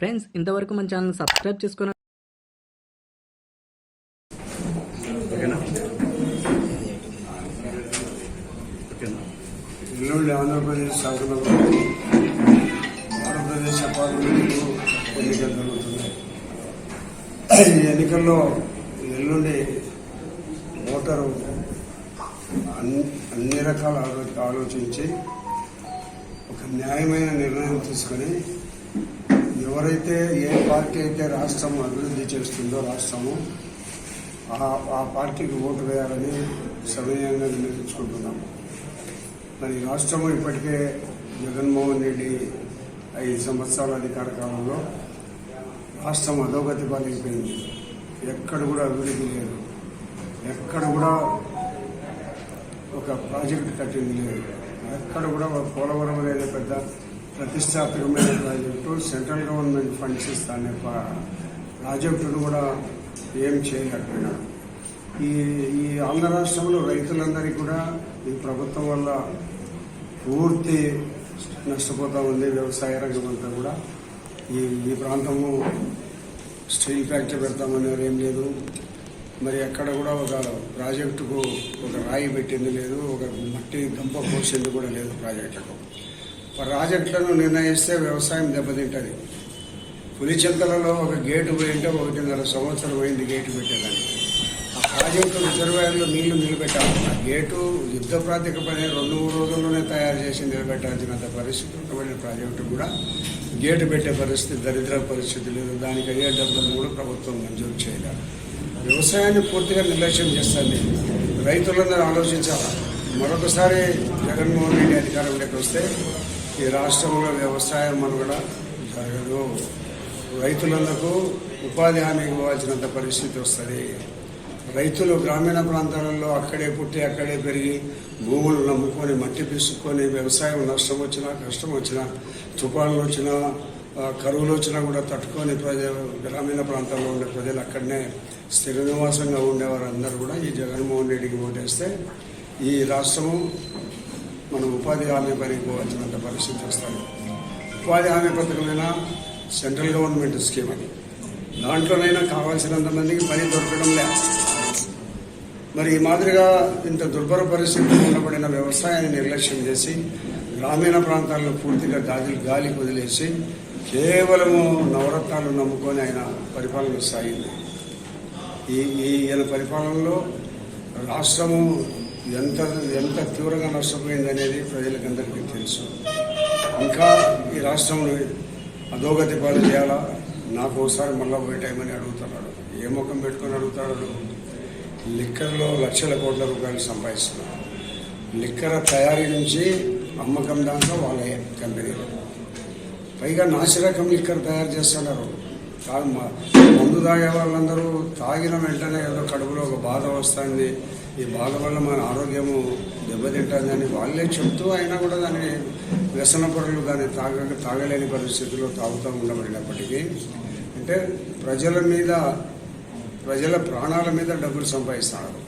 Friends ఇంతవరకు మన channel subscribe చేసుకున్న ఆంధ్రప్రదేశ్ శాసనసభ ఆంధ్రప్రదేశ్ పార్లమెంటు ఎన్నికలు జరుగుతున్నాయి. ఈ ఎన్నికల్లో ఎల్లుండి ఓటరు అన్ని అన్ని రకాల ఆలోచించి ఒక న్యాయమైన నిర్ణయం తీసుకొని ఎవరైతే ఏ పార్టీ అయితే రాష్ట్రం అభివృద్ధి చేస్తుందో రాష్ట్రము ఆ ఆ పార్టీకి ఓటు వేయాలని సమయంగా నిర్ణయించుకుంటున్నాము. మరి రాష్ట్రము ఇప్పటికే జగన్మోహన్ రెడ్డి ఐదు సంవత్సరాల అధికార కాలంలో రాష్ట్రం అధోగతి పాలైపోయింది. ఎక్కడ కూడా అభివృద్ధి లేదు. ఎక్కడ కూడా ఒక ప్రాజెక్ట్ కట్టింది లేదు. ఎక్కడ కూడా పోలవరం అనేది పెద్ద ప్రతిష్టాత్మకమైన ప్రాజెక్టు సెంట్రల్ గవర్నమెంట్ ఫండ్స్ ఇస్తానే ప్రాజెక్టును కూడా ఏం చేయలేకపోయినాడు ఈ ఈ ఆంధ్ర రాష్ట్రంలో రైతులందరికీ కూడా ఈ ప్రభుత్వం వల్ల పూర్తి నష్టపోతా ఉంది వ్యవసాయ రంగం అంతా కూడా. ఈ ఈ ప్రాంతము స్టీల్ ఫ్యాక్టరీ పెడతామనేది ఏం లేదు. మరి ఎక్కడ కూడా ఒక ప్రాజెక్టుకు ఒక రాయి పెట్టింది లేదు ఒక మట్టి గంప పోసింది కూడా లేదు ప్రాజెక్టులకు ప్రాజెక్టులను నిర్ణయిస్తే వ్యవసాయం దెబ్బతింటుంది. పులిచింతలలో ఒక గేటు పోయింటే ఒకటిన్నర సంవత్సరం అయింది గేటు పెట్టేదానికి. ప్రాజెక్టు రిజర్వాయర్లో నీళ్ళు నిలబెట్టాలన్న గేటు యుద్ధ ప్రాతిపదికన రెండు మూడు రోజుల్లోనే తయారు చేసి నిలబెట్టాల్సినంత పరిస్థితి ఉండబడిన ప్రాజెక్టు కూడా గేటు పెట్టే పరిస్థితి దరిద్ర పరిస్థితి లేదు. దానికి అయ్యే డబ్బులను కూడా ప్రభుత్వం మంజూరు చేయలేదు వ్యవసాయాన్ని పూర్తిగా నిర్లక్ష్యం చేస్తుంది రైతులందరూ ఆలోచించాలి? మరొకసారి జగన్మోహన్ రెడ్డి అధికారంలోకి వస్తే ఈ రాష్ట్రంలో వ్యవసాయం మనుగడ జరగదు. రైతులందరూ ఉపాధి హామీ ఇవ్వాల్సినంత పరిస్థితి వస్తుంది. రైతులు గ్రామీణ ప్రాంతాలలో అక్కడే పుట్టి అక్కడే పెరిగి భూములు నమ్ముకొని మట్టి పీసుకొని వ్యవసాయం నష్టం వచ్చినా కష్టం వచ్చినా తుఫాన్లు వచ్చినా కరువులు వచ్చినా కూడా తట్టుకొని ప్రజ గ్రామీణ ప్రాంతాల్లో ఉండే ప్రజలు అక్కడనే స్థిర నివాసంగా ఉండేవారు అందరూ కూడా ఈ జగన్మోహన్ రెడ్డికి ఓటేస్తే ఈ రాష్ట్రము మనం ఉపాధి హామీ పనికి పోవాల్సినంత పరిస్థితి వస్తుంది. ఉపాధి హామీ పథకమైన సెంట్రల్ గవర్నమెంట్ స్కీమ్ అది. దాంట్లోనైనా కావాల్సినంత మందికి పని దొరకడం లేదు మరి ఈ మాదిరిగా ఇంత దుర్భర పరిస్థితుల్లో ఉండబడిన వ్యవసాయాన్ని నిర్లక్ష్యం చేసి గ్రామీణ ప్రాంతాల్లో పూర్తిగా గాలి గాలి వదిలేసి కేవలము నవరత్నాలు నమ్ముకొని ఆయన పరిపాలన సాగింది. ఈ ఈయన పరిపాలనలో రాష్ట్రము ఎంత ఎంత తీవ్రంగా నష్టపోయింది అనేది ప్రజలకందరికీ తెలుసు. ఇంకా ఈ రాష్ట్రంలో అధోగతి పాలు చేయాలా? నాకు ఒకసారి మళ్ళా పోయేటామని అడుగుతున్నాడు. ఏ ముఖం పెట్టుకొని అడుగుతాడు? లిక్కర్లో లక్షల కోట్ల రూపాయలు సంపాదిస్తున్నారు. లిక్కర్ తయారీ నుంచి అమ్మకం దాకా వాళ్ళ కంపెనీలు. పైగా నాసిరకం లిక్కర్ తయారు చేస్తున్నారు. తాగు మ- మందు తాగే వాళ్ళందరూ తాగిన వెంటనే ఏదో కడుపులో ఒక బాధ వస్తుంది. ఈ బాధ వల్ల మన ఆరోగ్యము దెబ్బతింటుందని వాళ్ళే చెప్తూ అయినా కూడా దాన్ని వ్యసన పొరలు దాన్ని తాగ తాగలేని పరిస్థితుల్లో తాగుతూ ఉండబడినప్పటికీ అంటే ప్రజల మీద ప్రజల ప్రాణాల మీద డబ్బులు సంపాదిస్తున్నారు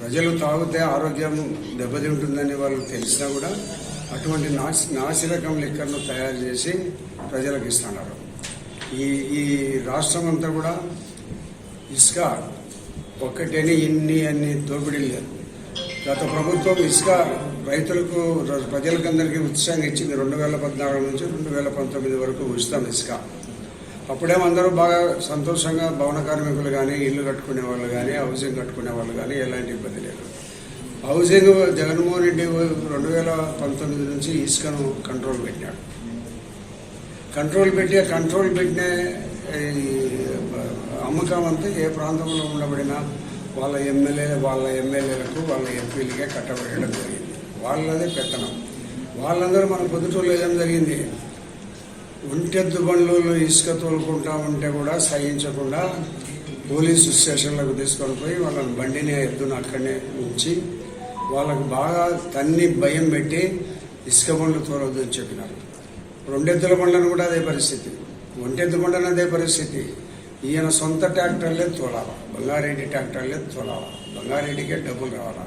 ప్రజలు తాగితే ఆరోగ్యం దెబ్బతింటుందని వాళ్ళు తెలిసినా కూడా అటువంటి నాసి నాసిరకం లిక్కర్ను తయారు చేసి ప్రజలకు ఇస్తున్నారు. ఈ ఈ రాష్ట్రం అంతా కూడా ఇసుక ఒక్కటేనే ఇన్ని అన్ని దోపిడీలు లేదు గత ప్రభుత్వం ఇసుక రైతులకు ప్రజలకందరికీ ఉత్సాహంగా ఇచ్చింది రెండు వేల పద్నాలుగు నుంచి రెండు వేల పంతొమ్మిది వరకు ఉచితం ఇసుక. అప్పుడేమో అందరూ బాగా సంతోషంగా భవన కార్మికులు కానీ ఇల్లు కట్టుకునే వాళ్ళు కానీ హౌసింగ్ కట్టుకునే వాళ్ళు కానీ ఎలాంటి ఇబ్బంది లేదు. హౌసింగ్ జగన్మోహన్ రెడ్డి రెండు వేల పంతొమ్మిది నుంచి ఇసుకను కంట్రోల్ పెట్టాడు కంట్రోల్ పెట్టి కంట్రోల్ పెట్టిన ఈ అమ్మకం అంతా ఏ ప్రాంతంలో ఉండబడిన వాళ్ళ ఎమ్మెల్యే వాళ్ళ ఎమ్మెల్యేలకు వాళ్ళ ఎంపీలకే కట్టబడడం జరిగింది. వాళ్ళదే పెత్తనం. వాళ్ళందరూ మన పొద్దుటూరులో ఏం జరిగింది? ఒంటెద్దు బండ్లలో ఇసుక తోలుకుంటా ఉంటే కూడా సహించకుండా పోలీసు స్టేషన్లకు తీసుకొని పోయి వాళ్ళని బండిని ఎద్దును అక్కడనే ఉంచి వాళ్ళకు బాగా తన్ని భయం పెట్టి ఇసుక బండ్లు తోలవద్దని చెప్పినారు. రెండెద్దుల బండ్లను కూడా అదే పరిస్థితి. ఒంటెద్దు బండ్లను అదే పరిస్థితి. ఈయన సొంత ట్రాక్టర్లే తోలాలా. బంగారెడ్డి ట్రాక్టర్లే తోలాలా. బంగారెడ్డికే డబ్బులు రావాలా.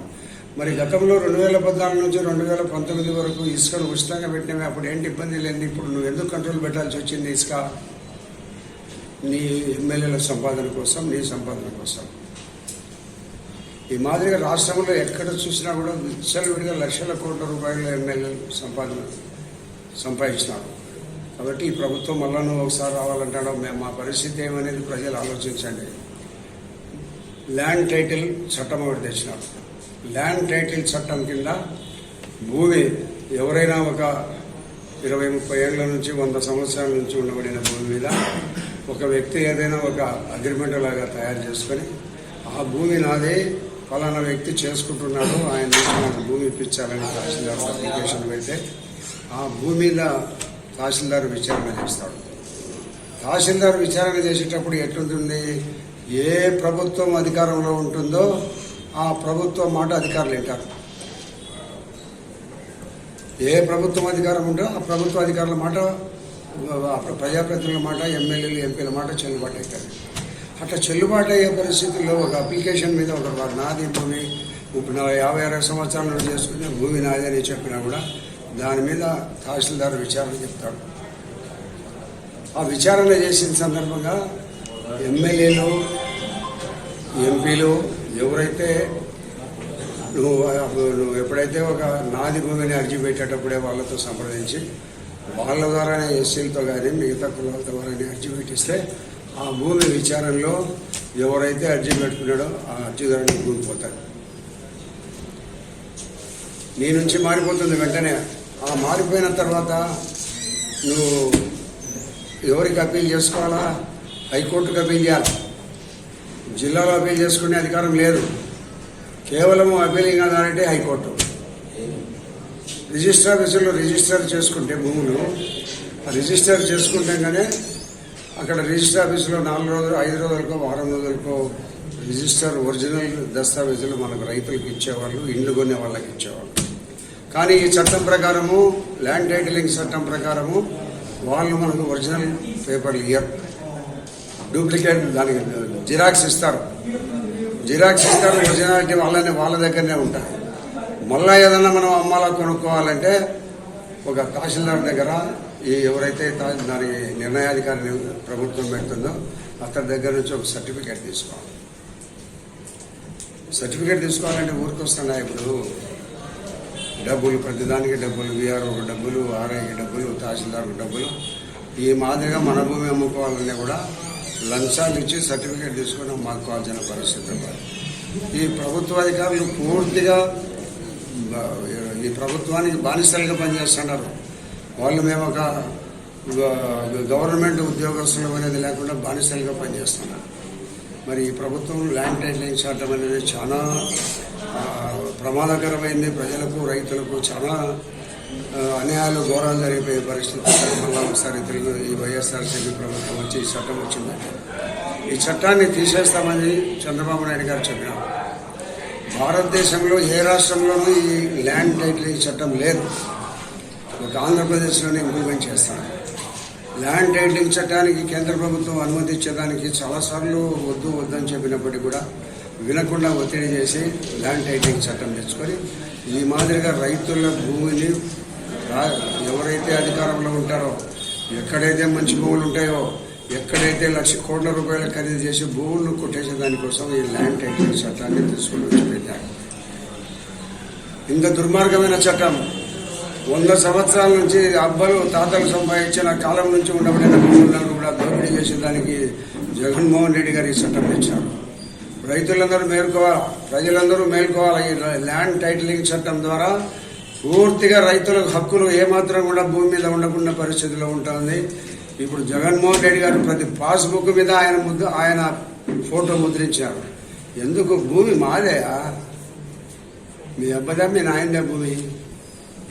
మరి గతంలో రెండు వేల పద్నాలుగు నుంచి రెండు వేల పంతొమ్మిది వరకు ఇసుకను ఉచితంగా పెట్టినవి అప్పుడు ఏంటి ఇబ్బంది లేని ఇప్పుడు నువ్వు ఎందుకు కంట్రోల్ పెట్టాల్సి వచ్చింది ఇసుక? నీ ఎమ్మెల్యేల సంపాదన కోసం నీ సంపాదన కోసం. ఈ మాదిరిగా రాష్ట్రంలో ఎక్కడ చూసినా కూడా విచ్చలవిడిగా లక్షల కోట్ల రూపాయల ఎమ్మెల్యేలు సంపాదన సంపాదించినారు. కాబట్టి ఈ ప్రభుత్వం మళ్ళా నువ్వు ఒకసారి రావాలంటాడో మేము మా పరిస్థితి ఏమనేది ప్రజలు ఆలోచించండి. ల్యాండ్ టైటిల్ చట్టం ఒకటి తెచ్చినారు. ల్యాండ్ టైటిల్ చట్టం కింద భూమి ఎవరైనా ఒక ఇరవై ముప్పై ఏళ్ళ నుంచి వంద సంవత్సరాల నుంచి ఉండబడిన భూమి మీద ఒక వ్యక్తి ఏదైనా ఒక అగ్రిమెంట్ లాగా తయారు చేసుకొని ఆ భూమి నాదే ఫలానా వ్యక్తి చేసుకుంటున్నాడు ఆయన నుంచి నాకు భూమి ఇప్పించాలని తహసీల్దార్ అప్లికేషన్ పెడితే ఆ భూమి మీద తహసీల్దార్ విచారణ చేస్తాడు. తహసీల్దార్ విచారణ చేసేటప్పుడు ఎట్లుంటుంది? ఏ ప్రభుత్వం అధికారంలో ఉంటుందో ఆ ప్రభుత్వం మాట అధికారులు వింటారు. ఏ ప్రభుత్వం అధికారం ఉందో ఆ ప్రభుత్వ అధికారుల మాట ప్రజాప్రతినిధుల మాట ఎమ్మెల్యేలు ఎంపీల మాట చెల్లుబాటు అవుతుంది అట్లా చెల్లుబాటు అయ్యే పరిస్థితుల్లో ఒక అప్లికేషన్ మీద ఒక వారు నాది భూమి ఇప్పుడు యాభై అరవై సంవత్సరాల నుండి చేసుకునే భూమి నాది అని చెప్పినా కూడా దాని మీద తహసీల్దార్ విచారణ చెప్తాడు. ఆ విచారణ చేసిన సందర్భంగా ఎమ్మెల్యేలు ఎంపీలు ఎవరైతే నువ్వు నువ్వు ఎప్పుడైతే ఒక నాది భూమిని అర్జీ పెట్టేటప్పుడే వాళ్ళతో సంప్రదించి వాళ్ళ ద్వారానే ఎస్సీలతో కానీ మిగతా కులాల ద్వారానే అర్జీ పెట్టిస్తే ఆ భూమి విచారణలో ఎవరైతే అర్జీ పెట్టుకున్నాడో ఆ అర్జీదారుని భూమి పోతాడు. నీ నుంచి మారిపోతుంది వెంటనే. ఆ మారిపోయిన తర్వాత నువ్వు ఎవరికి అప్పీల్ చేసుకోవాలా? హైకోర్టుకు అప్పీల్ చేయాలి? జిల్లాలో అప్పీల్ చేసుకునే అధికారం లేదు. కేవలం అప్పీలింగ్ అదాలంటే హైకోర్టు. రిజిస్టర్ ఆఫీసులో రిజిస్టర్ చేసుకుంటే భూములు రిజిస్టర్ చేసుకుంటాగానే అక్కడ రిజిస్టర్ ఆఫీసులో నాలుగు రోజులు ఐదు రోజులకో వారం రోజులకో రిజిస్టర్ ఒరిజినల్ దస్తావేజులు మనకు రైతులకు ఇచ్చేవాళ్ళు ఇండ్లు కొనే వాళ్ళకి ఇచ్చేవాళ్ళు. కానీ ఈ చట్టం ప్రకారము ల్యాండ్ టైటిలింగ్ చట్టం ప్రకారము వాళ్ళు మనకు ఒరిజినల్ పేపర్లు ఇయ్యరు. డూప్లికేట్ దానికి జిరాక్స్ ఇస్తారు. జిరాక్స్ ఇస్తారు ఒరిజినాలిటీ వాళ్ళని వాళ్ళ దగ్గరనే ఉంటాయి మళ్ళీ ఏదన్నా మనం అమ్మాలా కొనుక్కోవాలంటే ఒక తహసీల్దార్ దగ్గర ఈ ఎవరైతే దాని నిర్ణయాధికారిని ప్రభుత్వం పెడుతుందో అతని దగ్గర నుంచి ఒక సర్టిఫికేట్ తీసుకోవాలి. సర్టిఫికేట్ తీసుకోవాలంటే ఊరికొస్తున్నాయి ఇప్పుడు? డబ్బులు ప్రతిదానికి డబ్బులు వీఆర్ఓ డబ్బులు ఆర్ఐకి డబ్బులు తహసీల్దార్కు డబ్బులు. ఈ మాదిరిగా మన భూమి అమ్ముకోవాలనే కూడా లంచాలు ఇచ్చి సర్టిఫికేట్ తీసుకోవడం మాకు కావాల్సిన పరిస్థితి ఈ ప్రభుత్వ అధికారులు పూర్తిగా ఈ ప్రభుత్వానికి బానిసలుగా పనిచేస్తున్నారు. వాళ్ళు మేము ఒక గవర్నమెంట్ ఉద్యోగస్తులు అనేది లేకుండా బానిసలుగా పనిచేస్తున్నారు. మరి ఈ ప్రభుత్వం ల్యాండ్ టైటిలింగ్ చట్టం అనేది చాలా ప్రమాదకరమైంది. ప్రజలకు రైతులకు చాలా అన్యాయాలు ఘోరాలు జరిగిపోయే పరిస్థితి మళ్ళీ ఒకసారి తెలుగు ఈ వైఎస్ఆర్సీపీ ప్రభుత్వం వచ్చి ఈ చట్టం వచ్చిందంటే ఈ చట్టాన్ని తీసేస్తామని చంద్రబాబు నాయుడు గారు చెప్పినారు. భారతదేశంలో ఏ రాష్ట్రంలోనూ ఈ ల్యాండ్ టైటిలింగ్ చట్టం లేదు. ఒక ఆంధ్రప్రదేశ్లోనే ఇంప్లిమెంట్ చేస్తాను ల్యాండ్ టైటిలింగ్ చట్టానికి కేంద్ర ప్రభుత్వం అనుమతించడానికి చాలాసార్లు వద్దు వద్దని చెప్పినప్పటికీ కూడా వినకుండా ఒత్తిడి చేసి ల్యాండ్ టైటింగ్ చట్టం తెచ్చుకొని ఈ మాదిరిగా రైతుల భూమిని రా- ఎవరైతే అధికారంలో ఉంటారో ఎక్కడైతే మంచి భూములు ఉంటాయో ఎక్కడైతే లక్ష కోట్ల రూపాయలు ఖరీదు చేసి భూములను కొట్టేసే దానికోసం ఈ ల్యాండ్ టైటిలింగ్ చట్టాన్ని తీసుకుని వచ్చి ఇంత దుర్మార్గమైన చట్టం వంద సంవత్సరాల నుంచి అబ్బలు తాతలు సంపాదించిన కాలం నుంచి ఉండబడిన భూములను కూడా దోపిడీ చేసేదానికి జగన్మోహన్ రెడ్డి గారు ఈ చట్టం తెచ్చారు. రైతులందరూ మేల్కోవాలి? ప్రజలందరూ మేల్కోవాలి? ఈ ల్యాండ్ టైటిలింగ్ చట్టం ద్వారా పూర్తిగా రైతులకు హక్కులు ఏమాత్రం కూడా భూమి మీద ఉండకుండా పరిస్థితిలో ఉంటుంది. ఇప్పుడు జగన్మోహన్ రెడ్డి గారు ప్రతి పాస్బుక్ మీద ఆయన ముద్దు ఆయన ఫోటో ముద్రించారు. ఎందుకు? భూమి మాదేయా మీ అబ్బదా మీ నాయనదే భూమి.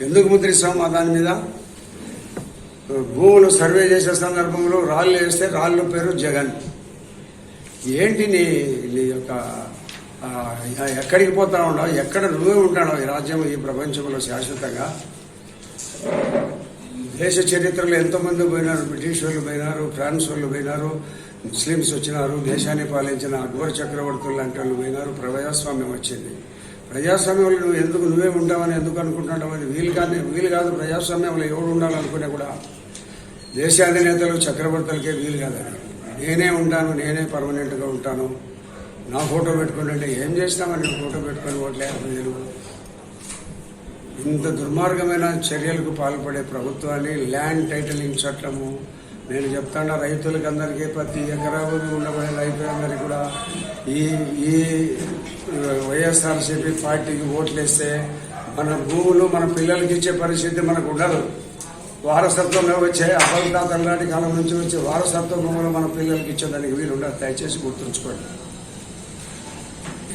ఎందుకు ముద్రిస్తాం మా దాని మీద? భూములు సర్వే చేసే సందర్భంలో రాళ్ళు వేస్తే రాళ్ళ పేరు జగన్. ఏంటి నీ నీ యొక్క ఎక్కడికి పోతా ఉండవు ఎక్కడ నువ్వే ఉంటాడో ఈ రాజ్యం ఈ ప్రపంచంలో శాశ్వతంగా? దేశ చరిత్రలో ఎంతోమంది పోయినారు? బ్రిటిష్ వాళ్ళు పోయినారు ఫ్రాన్స్ వాళ్ళు పోయినారు ముస్లిమ్స్ వచ్చినారు దేశాన్ని పాలించిన అక్బర్ చక్రవర్తులు లాంటి వాళ్ళు పోయినారు ప్రజాస్వామ్యం వచ్చింది. ప్రజాస్వామ్యంలో నువ్వు ఎందుకు నువ్వే ఉంటావని ఎందుకు అనుకుంటున్నావు? అది వీలు కానీ వీలు కాదు ప్రజాస్వామ్యంలో ఎవడు ఉండాలనుకునే కూడా. దేశాధినేతలు చక్రవర్తులకే వీలు కాదని. నేనే ఉంటాను నేనే పర్మనెంట్గా ఉంటాను. నా ఫోటో పెట్టుకుని అంటే ఏం చేస్తామని ఫోటో పెట్టుకొని ఓట్లే ప్రజలు ఇంత దుర్మార్గమైన చర్యలకు పాల్పడే ప్రభుత్వాన్ని ల్యాండ్ టైటిలింగ్ చట్టము. నేను చెప్తాను రైతులకు అందరికీ ప్రతి ఎకరా ఉండబడే రైతులందరికీ కూడా ఈ ఈ వైఎస్ఆర్సీపీ పార్టీకి ఓట్లేస్తే మన భూములు మన పిల్లలకి ఇచ్చే పరిస్థితి మనకు ఉండదు. వారసత్వం వచ్చే అపరితాతల నాటి కాలం నుంచి వచ్చే వారసత్వం కూడా మన పిల్లలకి ఇచ్చేదానికి వీలు దయచేసి గుర్తుంచుకోండి.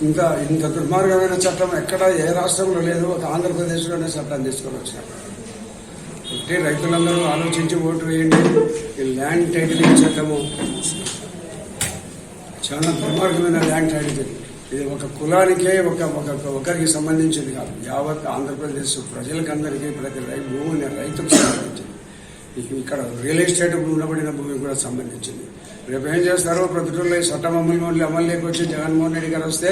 ఇంత ఇంత దుర్మార్గమైన చట్టం ఎక్కడ ఏ రాష్ట్రంలో లేదు. ఒక ఆంధ్రప్రదేశ్లోనే చట్టం తీసుకొని వచ్చినారు ఒకటి రైతులందరూ ఆలోచించి ఓటు వేయండి. ఈ ల్యాండ్ టైటిలింగ్ చట్టము చాలా దుర్మార్గమైన ల్యాండ్ టైటిలింగ్. ఇది ఒక కులానికే ఒక ఒకరికి సంబంధించింది కాదు. యావత్ ఆంధ్రప్రదేశ్ ప్రజలకందరికీ ప్రతి రైతు భూమిని రైతుకు సంబంధించింది. ఇక్కడ రియల్ ఎస్టేట్ ఉండబడిన భూమి కూడా సంబంధించింది. రేపు ఏం చేస్తారో ప్రతిటూరులో ఈ చట్టం అమలు అమల్లోకి వచ్చి జగన్మోహన్ రెడ్డి గారు వస్తే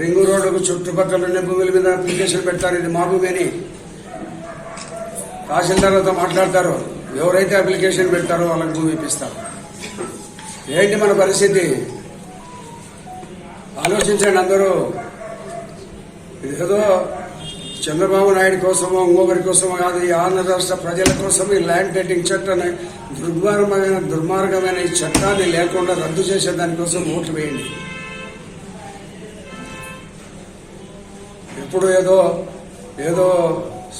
రింగు రోడ్డుకు చుట్టుపక్కల ఉన్న భూముల మీద అప్లికేషన్ పెడతారు ఇది మా భూమి అని తహసీల్దార్లతో మాట్లాడతారు. ఎవరైతే అప్లికేషన్ పెడతారో వాళ్ళకి భూమి ఇప్పిస్తారు. ఏంటి మన పరిస్థితి? ఆలోచించండి అందరూ. ఇదేదో చంద్రబాబు నాయుడు కోసమో ఇంకొకరి కోసమో కాదు ఈ ఆంధ్ర రాష్ట్ర ప్రజల కోసం ఈ ల్యాండ్ టైటింగ్ చట్టాన్ని దుర్మార్గమైన దుర్మార్గమైన ఈ చట్టాన్ని లేకుండా రద్దు చేసే దానికోసం ఓట్లు వేయండి. ఎప్పుడు ఏదో ఏదో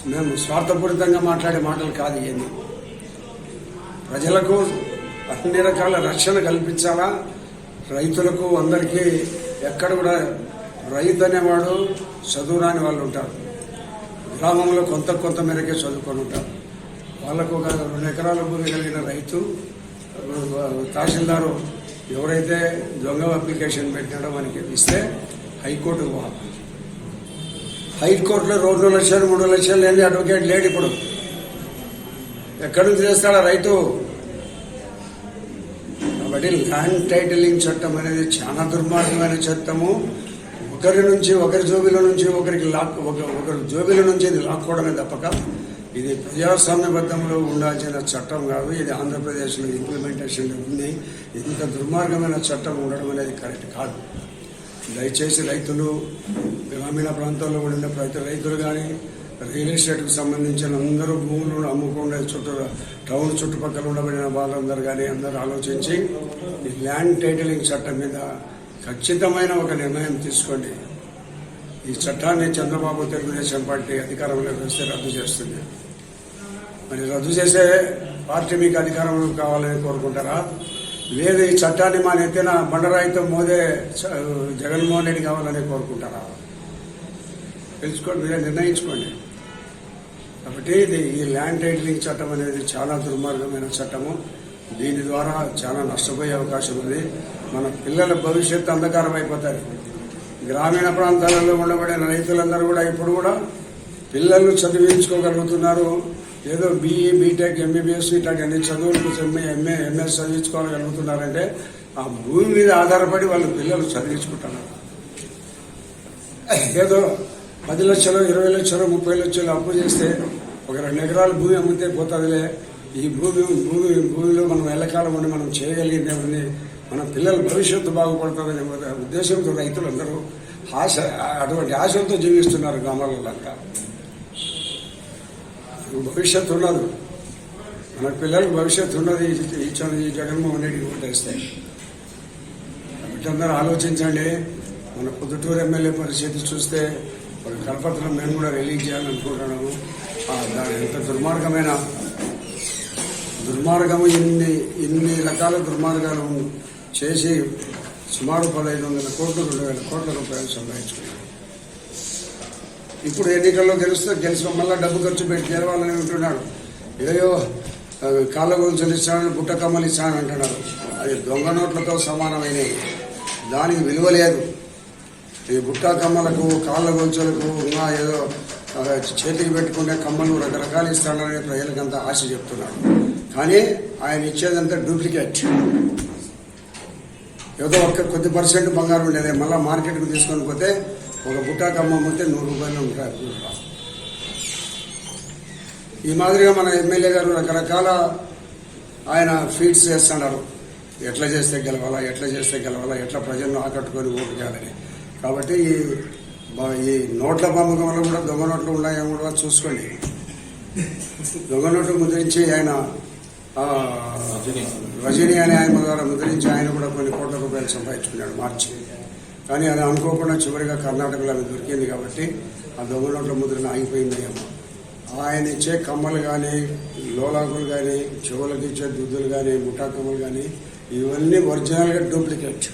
మేము స్వార్థపూరితంగా మాట్లాడే మాటలు కాదు ఏంది ప్రజలకు అన్ని రకాల రక్షణ కల్పించాలా? రైతులకు అందరికీ ఎక్కడ కూడా రైతు అనేవాడు చదువురాని వాళ్ళు ఉంటారు. గ్రామంలో కొంత కొంత మేరకే చదువుకొని ఉంటారు వాళ్ళకు ఒక రెండు ఎకరాల భూమి కలిగిన రైతు తహసీల్దారు ఎవరైతే దొంగ అప్లికేషన్ పెట్టినాడో మనకి ఇస్తే హైకోర్టు పోవాలి. హైకోర్టులో రెండు లక్షలు మూడు లక్షలు లేని అడ్వకేట్ లేడు ఇప్పుడు. ఎక్కడి నుంచి చేస్తాడా రైతు? కాబట్టి ల్యాండ్ టైటిలింగ్ చట్టం అనేది చాలా దుర్మార్గమైన చట్టము. ఒకరి నుంచి ఒకరి జోబిల నుంచి ఒకరికి లాక్ ఒక ఒకరి జోబిల నుంచి ఇది లాక్కోవడమే తప్పక. ఇది ప్రజాస్వామ్యబద్ధంలో ఉండాల్సిన చట్టం కాదు ఇది ఆంధ్రప్రదేశ్లో ఇంప్లిమెంటేషన్లో ఉంది. ఇంత దుర్మార్గమైన చట్టం ఉండడం అనేది కరెక్ట్ కాదు. దయచేసి రైతులు గ్రామీణ ప్రాంతాల్లో ఉండిన ప్రతి రైతులు కానీ రియల్ ఎస్టేట్కి సంబంధించిన అందరూ భూములను అమ్ముకునే చుట్టూ టౌన్ చుట్టుపక్కల ఉండబడిన వాళ్ళందరూ కానీ అందరూ ఆలోచించి ఈ ల్యాండ్ టైటిలింగ్ చట్టం మీద ఖచ్చితమైన ఒక నిర్ణయం తీసుకోండి. ఈ చట్టాన్ని చంద్రబాబు తెలుగుదేశం పార్టీ అధికారంలోకి వస్తే రద్దు చేస్తుంది. మరి రద్దు చేసే పార్టీ మీకు అధికారంలో కావాలని కోరుకుంటారా? లేదు ఈ చట్టాన్ని మా నెత్తిన బండరాయితో మోదే జగన్మోహన్ రెడ్డి కావాలని కోరుకుంటారా? తెలుసుకోండి మీరే నిర్ణయించుకోండి. కాబట్టి ఇది ఈ ల్యాండ్ టైటిలింగ్ చట్టం అనేది చాలా దుర్మార్గమైన చట్టము. దీని ద్వారా చాలా నష్టపోయే అవకాశం ఉంది. మన పిల్లల భవిష్యత్తు అంధకారం అయిపోతారు గ్రామీణ ప్రాంతాలలో ఉండబడిన రైతులందరూ కూడా ఇప్పుడు కూడా పిల్లలు చదివించుకోగలుగుతున్నారు. ఏదో బీఈ బీటెక్ ఎంబీబీఎస్ ఇట్లాంటి అన్ని చదువులకు ఎంఏ ఎంఏ ఎంఎస్ చదివించుకోగలుగుతున్నారంటే ఆ భూమి మీద ఆధారపడి వాళ్ళు పిల్లలు చదివించుకుంటున్నారు. ఏదో పది లక్షలు ఇరవై లక్షలు ముప్పై లక్షలు అప్పు చేస్తే ఒక రెండు ఎకరాల భూమి అమ్మితే పోతుందిలే. ఈ భూమి భూమి భూమిలో మనం ఎల్లకాలం ఉండి మనం చేయగలిగిందేమని మన పిల్లల భవిష్యత్తు బాగుపడుతుందనే ఉద్దేశంతో రైతులందరూ ఆశ అటువంటి ఆశలతో జీవిస్తున్నారు గ్రామాలంతా భవిష్యత్తు ఉండదు మన పిల్లలకు భవిష్యత్తు ఉన్నది ఈ జగన్మోహన్ రెడ్డి ఓటేస్తే. కాబట్టి అందరూ ఆలోచించండి. మన పొద్దుటూరు ఎమ్మెల్యే పరిస్థితి చూస్తే ఒక కరపత్రం మేము కూడా రిలీజ్ చేయాలనుకుంటున్నాము. దాని ఎంత దుర్మార్గమైన దుర్మార్గము ఇన్ని ఇన్ని రకాల దుర్మార్గాలు చేసి సుమారు పదహైదు వందల కోట్లు రెండు వేల కోట్ల రూపాయలు సంపాదించుకున్నాం. ఇప్పుడు ఎన్నికల్లో గెలిస్తే గెలిచిన మళ్ళీ డబ్బు ఖర్చు పెట్టి గెలవాలని ఉంటున్నాడు ఏదో కాళ్ళ గొలుసులు ఇస్తానని బుట్ట కమ్మలు ఇస్తానని అంటున్నారు. అది దొంగ నోట్లతో సమానమైనవి. దానికి విలువ లేదు. ఈ బుట్టా కమ్మలకు కాళ్ళ గొలుసులకు ఇంకా ఏదో చేతికి పెట్టుకునే కమ్మలు రకరకాలు ఇస్తాడని ప్రజలకంతా ఆశ చెప్తున్నాడు కానీ ఆయన ఇచ్చేదంతా డూప్లికేట్. ఏదో ఒక కొద్ది పర్సెంట్ బంగారం ఉండేది మళ్ళీ మార్కెట్కి తీసుకొని పోతే ఒక బుట్టా అమ్మమ్మతే నూరు రూపాయలు ఉంటాయి ఈ మాదిరిగా మన ఎమ్మెల్యే గారు రకరకాల ఆయన ఫీడ్స్ చేస్తున్నారు. ఎట్లా చేస్తే గెలవాలా ఎట్లా చేస్తే గెలవాలా ఎట్లా ప్రజలను ఆకట్టుకొని ఓటు చేయాలని. కాబట్టి ఈ ఈ నోట్ల పంపకంలో కూడా దొంగ నోట్లు ఉన్నాయని కూడా చూసుకోండి. దొంగ నోట్లు ముద్రించి ఆయన రజనీ. అనే ఆయన ద్వారా ముద్రించి ఆయన కూడా కొన్ని కోట్ల రూపాయలు సంపాదించుకున్నాడు మార్చి. కానీ అది అనుకోకుండా చివరిగా కర్ణాటకలో అది దొరికింది కాబట్టి ఆ దొంగ నోట్ల ముద్రను ఆగిపోయింది ఆయన ఇచ్చే కమ్మలు కానీ లోలాకులు కానీ చెవులకు ఇచ్చే దుద్దులు కానీ ముఠా కమ్మలు కానీ ఇవన్నీ ఒరిజినల్గా డూప్లికేట్.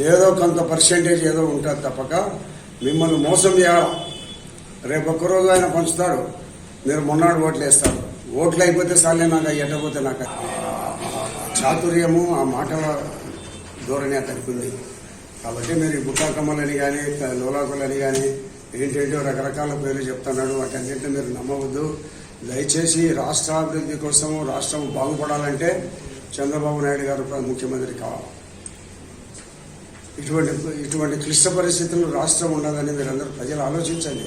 ఏదో కొంత పర్సెంటేజ్ ఏదో ఉంటుంది తప్పక. మిమ్మల్ని మోసం చేయాలి? రేపు ఒక్కరోజు ఆయన పంచుతాడు. మీరు మొన్నాడు ఓట్లు వేస్తారు ఓట్లు అయిపోతే సాలే నాకు ఎట్టపోతే నాకు. చాతుర్యము ఆ మాట ధోరణి అతనికి ఉంది కాబట్టి మీరు ఈ బుట్టా కానీ లోలాకులని కానీ ఏంటేంటో రకరకాల పేర్లు చెప్తున్నాడు. వాటన్నింటిని మీరు నమ్మవద్దు. దయచేసి రాష్ట్రాభివృద్ధి కోసము రాష్ట్రం బాగుపడాలంటే చంద్రబాబు నాయుడు గారు ముఖ్యమంత్రి కావాలి. ఇటువంటి ఇటువంటి క్లిష్ట పరిస్థితుల్లో రాష్ట్రం ఉండదని మీరందరూ ప్రజలు ఆలోచించండి.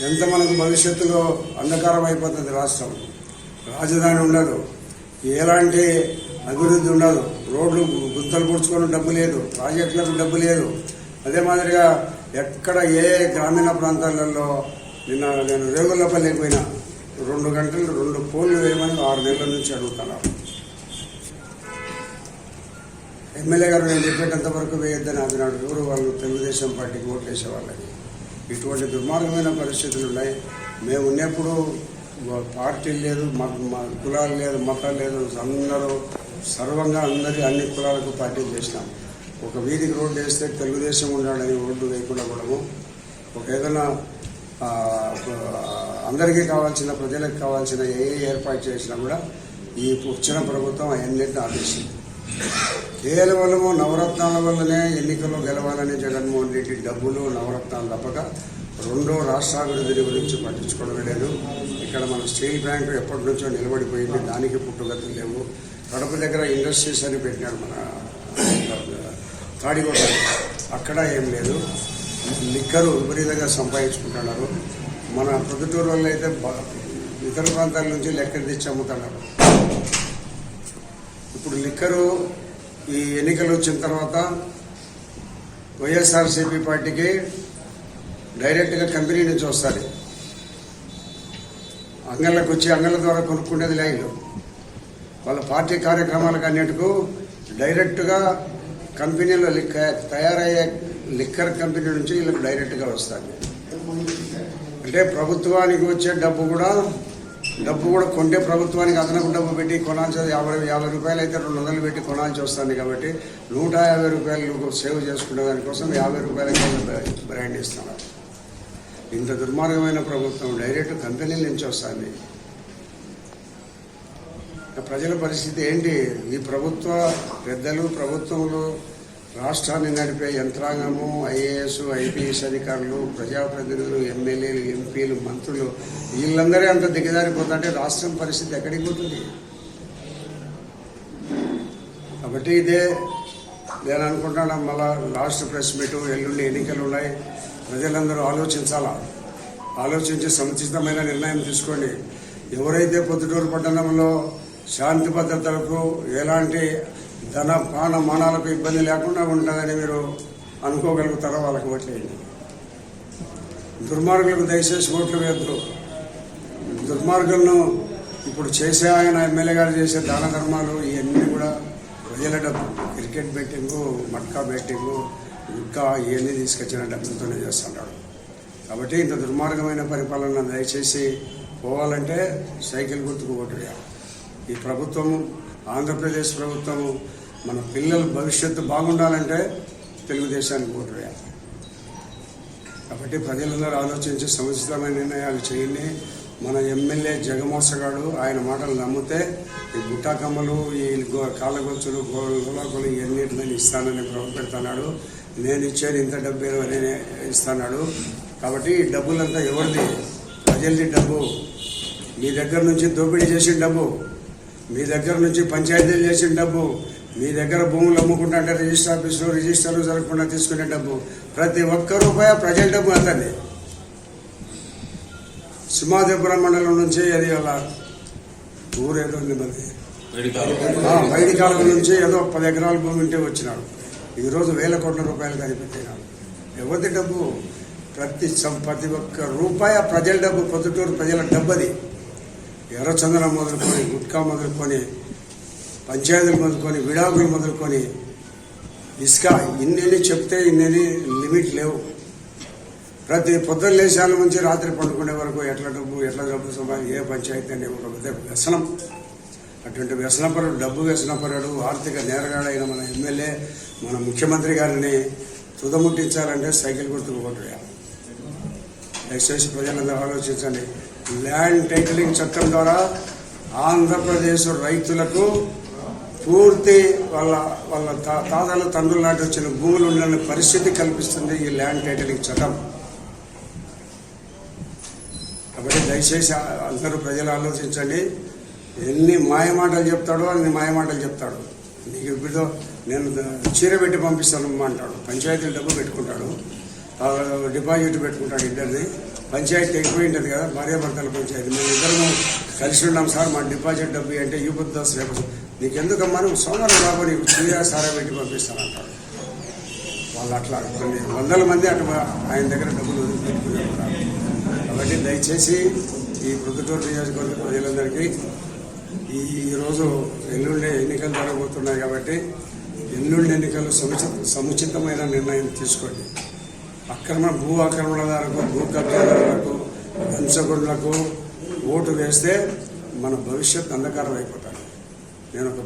ఎంత మనకు భవిష్యత్తులో అంధకారం అయిపోతుంది రాష్ట్రం? రాజధాని ఉండదు. ఎలాంటి అభివృద్ధి ఉండదు. రోడ్లు గుంతలు పూడ్చుకోవడం డబ్బు లేదు. ప్రాజెక్టులకు డబ్బు లేదు. అదే మాదిరిగా ఎక్కడ ఏ గ్రామీణ ప్రాంతాలలో నిన్న నేను రేగులపల్లికి పోయినా రెండు గంటలు రెండు ఫోన్లు వేయమని ఆరు నెలల నుంచి అడుగుతున్నారు ఎమ్మెల్యే గారు నేను చెప్పేటంత వరకు వేయొద్దని నాడు ఎవరు వాళ్ళు తెలుగుదేశం పార్టీకి ఓట్లు వేసే వాళ్ళని? ఇటువంటి దుర్మార్గమైన పరిస్థితులు ఉన్నాయి. మేము ఉన్నప్పుడు పార్టీ లేదు మాకు మా కులాలు లేదు మతాలు లేదు అందరూ సర్వంగా అందరి అన్ని కులాలకు పార్టీ చేసినాం. ఒక వీధికి రోడ్డు వేస్తే తెలుగుదేశం ఉండాలని రోడ్డు వేయకుండా కూడాము. ఒక ఏదైనా అందరికీ కావాల్సిన ప్రజలకు కావాల్సిన ఏ ఏర్పాటు చేసినా కూడా ఈ వచ్చిన ప్రభుత్వం అన్నింటిని ఆదేశింది కేవలము నవరత్నాల వల్లనే ఎన్నికల్లో గెలవాలని జగన్మోహన్ రెడ్డి డబ్బులు నవరత్నాలు తప్పక రెండో రాష్ట్రాభివృద్ధి గురించి పట్టించుకోవడం లేదు. ఇక్కడ మన స్టీల్ బ్యాంకు ఎప్పటి నుంచో నిలబడిపోయింది. దానికి పుట్టుగతులు లేవు. కడప దగ్గర ఇండస్ట్రీస్ అని పెట్టినాడు మన తాడికోట అక్కడ ఏం లేదు. లిక్కరు విపరీతంగా సంపాదించుకుంటున్నారు. మన పొద్దుటూరు వాళ్ళు అయితే ఇతర ప్రాంతాల నుంచి లెక్కలు తెచ్చి అమ్ముతున్నారు. ఇప్పుడు లిక్కరు ఈ ఎన్నికలు వచ్చిన తర్వాత వైఎస్ఆర్సీపీ పార్టీకి డైరెక్ట్గా కంపెనీ నుంచి వస్తుంది. అంగళ్ళకు వచ్చి అంగళ్ళ ద్వారా కొనుక్కునేది లైన్లు వాళ్ళ పార్టీ కార్యక్రమాలకు అన్నిటికూ డైరెక్ట్గా కంపెనీలో లిక్క తయారయ్యే లిక్కర్ కంపెనీ నుంచి వీళ్ళకి డైరెక్ట్గా వస్తుంది. అంటే ప్రభుత్వానికి వచ్చే డబ్బు కూడా డబ్బు కూడా కొంటే ప్రభుత్వానికి అదనపు డబ్బు పెట్టి కొనాల్సి యాభై యాభై రూపాయలు అయితే రెండు వందలు పెట్టి కొనాల్సి వస్తుంది కాబట్టి నూట యాభై రూపాయలు సేవ్ చేసుకునే దానికోసం యాభై రూపాయలకి బ్రాండ్ ఇస్తున్నారు. ఇంత దుర్మార్గమైన ప్రభుత్వం డైరెక్ట్ కంపెనీల నుంచి వస్తుంది. ప్రజల పరిస్థితి ఏంటి? ఈ ప్రభుత్వ పెద్దలు ప్రభుత్వంలో రాష్ట్రాన్ని నడిపే యంత్రాంగము ఐఏఎస్ ఐపీఎస్ అధికారులు ప్రజాప్రతినిధులు ఎమ్మెల్యేలు ఎంపీలు మంత్రులు వీళ్ళందరే అంత దిగజారిపోతుంటే రాష్ట్రం పరిస్థితి ఎక్కడికి పోతుంది? కాబట్టి ఇదే నేను అనుకుంటున్నాను. మళ్ళా లాస్ట్ ప్రెస్ మీటు ఎల్లుండి ఎన్నికలు ఉన్నాయి. ప్రజలందరూ ఆలోచించాలా? ఆలోచించి సముచితమైన నిర్ణయం తీసుకోండి. ఎవరైతే పొద్దుటూరు పట్టణంలో శాంతి భద్రతలకు ఎలాంటి ధన ప్రాణ మానాలకు ఇబ్బంది లేకుండా ఉంటుందని మీరు అనుకోగలుగుతారో? వాళ్ళకి ఓట్లేయండి దుర్మార్గులకు దయచేసి ఓట్లు వేయద్దు. దుర్మార్గులను ఇప్పుడు చేసే ఆయన ఎమ్మెల్యే గారు చేసే దాన ధర్మాలు ఇవన్నీ కూడా ప్రజల డబ్బు. క్రికెట్ బెట్టింగు మట్కా బెట్టింగు ఇంకా ఇవన్నీ తీసుకొచ్చిన డబ్బులతోనే చేస్తున్నాడు కాబట్టి ఇంత దుర్మార్గమైన పరిపాలన దయచేసి పోవాలంటే సైకిల్ గుర్తుకు ఓటు వేయాలి. ఈ ప్రభుత్వము ఆంధ్రప్రదేశ్ ప్రభుత్వము మన పిల్లల భవిష్యత్తు బాగుండాలంటే తెలుగుదేశానికి ఓటు వేయాలి. కాబట్టి ప్రజలందరూ ఆలోచించి సముచితమైన నిర్ణయాలు చేయండి. మన ఎమ్మెల్యే జగమోసగాడు ఆయన మాటలు నమ్మితే ఈ బుట్టాకమ్మలు ఈ గో- కాళ్ళగొచ్చులు గోళగొలు ఇవన్నిటిని ఇస్తానని పెడుతున్నాడు. నేను ఇచ్చేది ఇంత డబ్బు నేనే ఇస్తున్నాడు. కాబట్టి ఈ డబ్బులంతా ఎవరిది? ప్రజలది డబ్బు. మీ దగ్గర నుంచి దోపిడీ చేసిన డబ్బు. మీ దగ్గర నుంచి పంచాయతీలు చేసిన డబ్బు మీ దగ్గర భూములు అమ్ముకుంటా అంటే రిజిస్టర్ ఆఫీసులో రిజిస్టర్లు జరగకుండా తీసుకునే డబ్బు ప్రతి ఒక్క రూపాయి ప్రజల డబ్బు అంతండి సింహాదేపురం మండలం నుంచి అది అలా ఊరేదో ఉంది మరి. కాలం నుంచి ఏదో పది ఎకరాల భూమి ఉంటే వచ్చినాడు ఈరోజు వేల కోట్ల రూపాయలు కనిపెట్టినాడు ఎవరిది డబ్బు? ప్రతి ప్రతి ఒక్క రూపాయి ప్రజల డబ్బు పొద్దుటూరు ప్రజల డబ్బు అది ఎర్రచందనం మొదలుకొని గుట్కా మొదలుకొని పంచాయతీలు మొదలుకొని విడాకులు మొదలుకొని ఇసుక ఇన్ని చెప్తే ఇన్ని లిమిట్ లేవు. ప్రతి పొద్దున్న లేచాల నుంచి రాత్రి పండుకునే వరకు ఎట్లా డబ్బు ఎట్లా డబ్బు సంపాదించి ఏ పంచాయతీ అనే ఒక పెద్ద వ్యసనం. అటువంటి వ్యసనపరుడు డబ్బు వ్యసనపరుడు ఆర్థిక నేరగాడైన మన ఎమ్మెల్యే మన ముఖ్యమంత్రి గారిని తుదముట్టించాలంటే సైకిల్ గుర్తుకు కొట్టేయాలి దయచేసి ప్రజలందరూ ఆలోచించండి. ల్యాండ్ టైటిలింగ్ చట్టం ద్వారా ఆంధ్రప్రదేశ్ రైతులకు పూర్తి వాళ్ళ వాళ్ళ తా- తాతల తండ్రుల నాటి వచ్చిన భూములు ఉండని పరిస్థితి కల్పిస్తుంది ఈ ల్యాండ్ టైటిలింగ్ చట్టం. కాబట్టి దయచేసి అందరూ ప్రజలు ఆలోచించండి. ఎన్ని మాయమాటలు చెప్తాడో అన్ని మాయమాటలు చెప్తాడు. నీకు ఇప్పుడు నేను చీర పెట్టి పంపిస్తాను అంటాడు. పంచాయతీలు డబ్బు పెట్టుకుంటాడు. డిపాజిట్ పెట్టుకుంటాడు ఇద్దరిది. పంచాయతీ అయిపోయింటది కదా భార్యాభర్తల పంచాయతీ. మేము ఇద్దరము కలిసి ఉన్నాం సార్ మా డిపాజిట్ డబ్బు అంటే ఈ బుద్ధ నీకు ఎందుకమ్మా నువ్వు సోమవారం బాబు నీకు చీర సారా పెట్టి పంపిస్తాను వాళ్ళు అట్లా కొన్ని వందల మంది అటు ఆయన దగ్గర డబ్బులు వదిలిపెట్టుకునే కాబట్టి దయచేసి ఈ ప్రొద్దుటూరు నియోజకవర్గ ప్రజలందరికీ ఈ ఈరోజు ఎల్లుండి ఎన్నికలు జరగబోతున్నాయి కాబట్టి ఎల్లుండి ఎన్నికలు సముచిత సముచితమైన నిర్ణయం తీసుకోండి. అక్రమ భూ ఆక్రమణదారులకు భూ కబ్జాదారులకు లంచగొండలకు ఓటు వేస్తే మన భవిష్యత్ అంధకారం అయిపోతాడు. నేను ఒక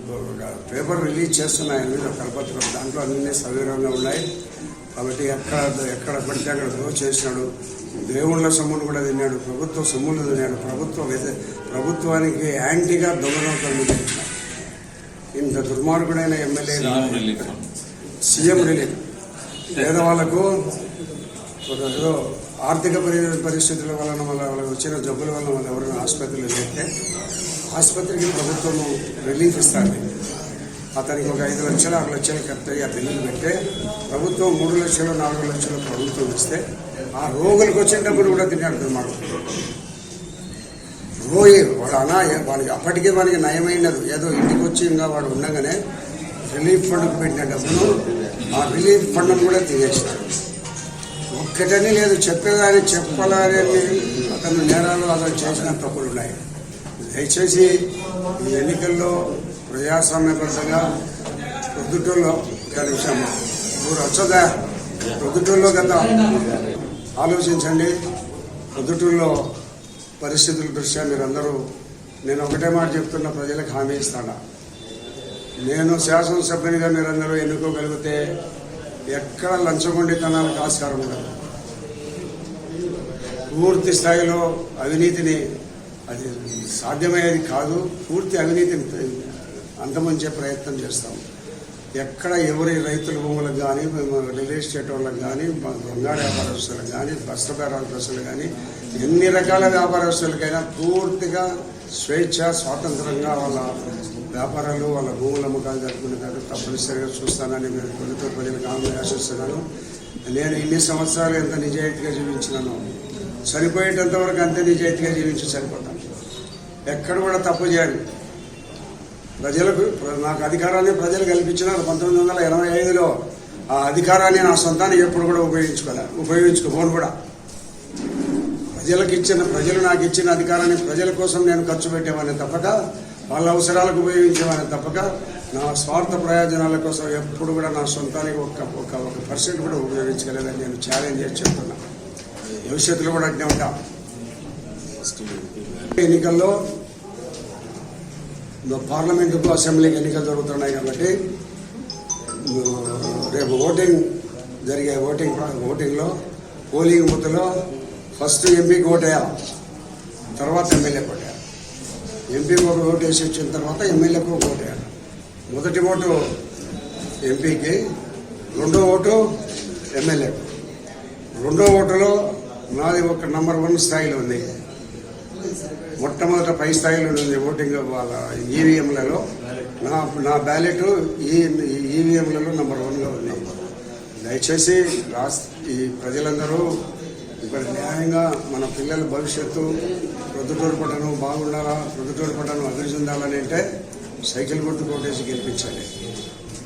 పేపర్ రిలీజ్ చేస్తున్నా ఆయన మీద కరపత్రం దాంట్లో అన్ని సవివరంగా ఉన్నాయి. కాబట్టి ఎక్కడ ఎక్కడ పడితే అక్కడ దోవ చేసినాడు. దేవుళ్ళ సొమ్మును కూడా తిన్నాడు. ప్రభుత్వ సొమ్ములు తిన్నాడు. ప్రభుత్వ ప్రభుత్వానికి యాంటీగా దొంగనోట్లను చేసినాడు ఇంత దుర్మార్గుడైన ఎమ్మెల్యే సీఎం రిలీఫ్ పేదవాళ్ళకు ఏదో ఆర్థిక పరిస్థితుల వలన వల్ల వాళ్ళకి వచ్చిన జబ్బుల వలన వాళ్ళు ఎవరైనా ఆసుపత్రిలో చేస్తే ఆసుపత్రికి ప్రభుత్వము రిలీఫ్ ఇస్తారు అతనికి ఒక ఐదు లక్షలు ఆరు లక్షలు ఖర్చు ఆ బిల్లులు పెడితే ప్రభుత్వం మూడు లక్షలు నాలుగు లక్షలు ప్రభుత్వం ఇస్తే ఆ రోగులకు వచ్చిన డబ్బులు కూడా తిన్నాడు మాకు రోగి వాడు అనా వాడికి అప్పటికే వాడికి నయమైనది ఏదో ఇంటికి వచ్చి ఇంకా వాడు ఉండగానే రిలీఫ్ ఫండ్కి పెట్టిన డబ్బులు ఆ రిలీఫ్ ఫండ్ను కూడా తినేసినాడు ఒక్కటని లేదు చెప్పేదాన్ని చెప్పాలని అతను నేరాలు అతను చేసిన తప్పులు ఉన్నాయి. దయచేసి ఈ ఎన్నికల్లో ప్రజాస్వామ్యబద్ధంగా ప్రొద్దుటూరులో ఒక నిమిషం ఊరు వచ్చదా ప్రొద్దుటూరులో కదా ఆలోచించండి. ప్రొద్దుటూరులో పరిస్థితుల దృష్ట్యా మీరందరూ నేను ఒకటే మాట చెప్తున్న ప్రజలకు హామీ ఇస్తాను? నేను శాసనసభ్యునిగా మీరందరూ ఎన్నుకోగలిగితే ఎక్కడ లంచగొండితనాలకు ఆస్కారం ఉండదు. పూర్తి స్థాయిలో అవినీతిని అది సాధ్యమయ్యేది కాదు. పూర్తి అవినీతిని అంతమంచే ప్రయత్నం చేస్తాం. ఎక్కడ ఎవరి రైతుల భూములకు కానీ రియల్ ఎస్టేట్ వాళ్ళకి కానీ బంగారు వ్యాపారస్తులకు కానీ వస్త్ర వ్యాపారస్తులు కానీ ఎన్ని రకాల వ్యాపారస్తులకైనా పూర్తిగా స్వేచ్ఛ స్వాతంత్రంగా వాళ్ళ వ్యాపారాలు వాళ్ళ భూముల అమ్మకాలు దాన్ని తప్పనిసరిగా చూస్తానని మీరు ప్రభుత్వ ప్రజలకు హామీ ఆశిస్తున్నాను. నేను ఇన్ని సంవత్సరాలు ఎంత నిజాయితీగా జీవించినాను చనిపోయేటంత వరకు అంతే నిజాయితీగా జీవించి చనిపోతాను. ఎక్కడ కూడా తప్పు చేయాలి ప్రజలకు నాకు అధికారాన్ని ప్రజలు కల్పించినారు పంతొమ్మిది వందల ఎనభై ఐదులో. ఆ అధికారాన్ని నా సొంతానికి ఎప్పుడు కూడా ఉపయోగించుకోలే ఉపయోగించుకోను కూడా. ప్రజలకు ఇచ్చిన ప్రజలు నాకు ఇచ్చిన అధికారాన్ని ప్రజల కోసం నేను ఖర్చు పెట్టేవాడిని తప్పక. వాళ్ళ అవసరాలకు ఉపయోగించేవాడిని తప్పక. నా స్వార్థ ప్రయోజనాల కోసం ఎప్పుడు కూడా నా సొంతానికి ఒక ఒక ఒక పర్సెంట్ కూడా ఉపయోగించగలేదని నేను ఛాలెంజ్ చేసి చెప్తున్నా. భవిష్యత్తులో కూడా అట్నే ఉంటా. ఎన్నికల్లో పార్లమెంటుకు అసెంబ్లీకి ఎన్నికలు జరుగుతున్నాయి కాబట్టి రేపు ఓటింగ్ జరిగే ఓటింగ్ ఓటింగ్లో పోలింగ్ బూత్లో ఫస్ట్ ఎంపీకి ఓటేయాలి తర్వాత ఎమ్మెల్యే ఎంపీకి ఒక ఓటు వేసి వచ్చిన తర్వాత ఎమ్మెల్యేకు ఒక ఓటు వేయాలి. మొదటి ఓటు ఎంపీకి రెండో ఓటు ఎమ్మెల్యేకు. రెండో ఓటులో నాది ఒక నంబర్ వన్ స్థాయిలో ఉంది. మొట్టమొదట పై స్థాయిలో ఉంది ఓటింగ్ వాళ్ళ ఈవీఎంలలో. నా నా బ్యాలెట్ ఈ ఈవీఎంలలో నంబర్ వన్గా ఉంది. దయచేసి రాష్ట్ర ఈ ప్రజలందరూ ఇక్కడ న్యాయంగా మన పిల్లల భవిష్యత్తు ప్రొద్దుటూరు పట్టణం బాగుండాలా ప్రొద్దుటూరు పట్టణం అభివృద్ధి ఉండాలని అంటే సైకిల్ గుర్తు కోటేసి గెలిపించాలి.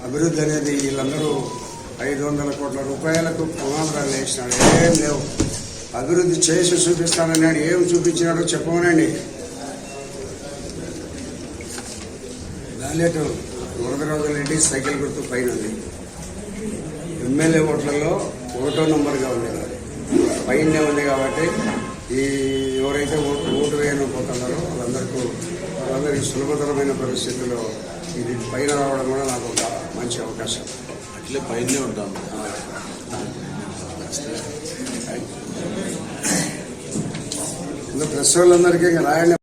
అభివృద్ధి అనేది వీళ్ళందరూ ఐదు వందల కోట్ల రూపాయలకు ప్రమాదాలు వేసినాడు. ఏం లేవు. అభివృద్ధి చేసి చూపిస్తానన్నాడు ఏం చూపించినాడో చెప్పమనండి. బ్యాలెట్ వరదరాజు సైకిల్ గుర్తు పైన ఉంది. ఎమ్మెల్యే ఓట్లలో ఒకటో నంబర్గా ఉండేవారు. పైనే ఉంది కాబట్టి ఈ ఎవరైతే ఓటు ఓటు వేయను పోతున్నారో వాళ్ళందరికీ వాళ్ళందరికీ సులభతరమైన పరిస్థితుల్లో ఇది పైన రావడం కూడా నాకు ఒక మంచి అవకాశం. అట్లే పైనే ఉంటాం. ప్రెస్ వాళ్ళందరికీ ఇంకా రాయండి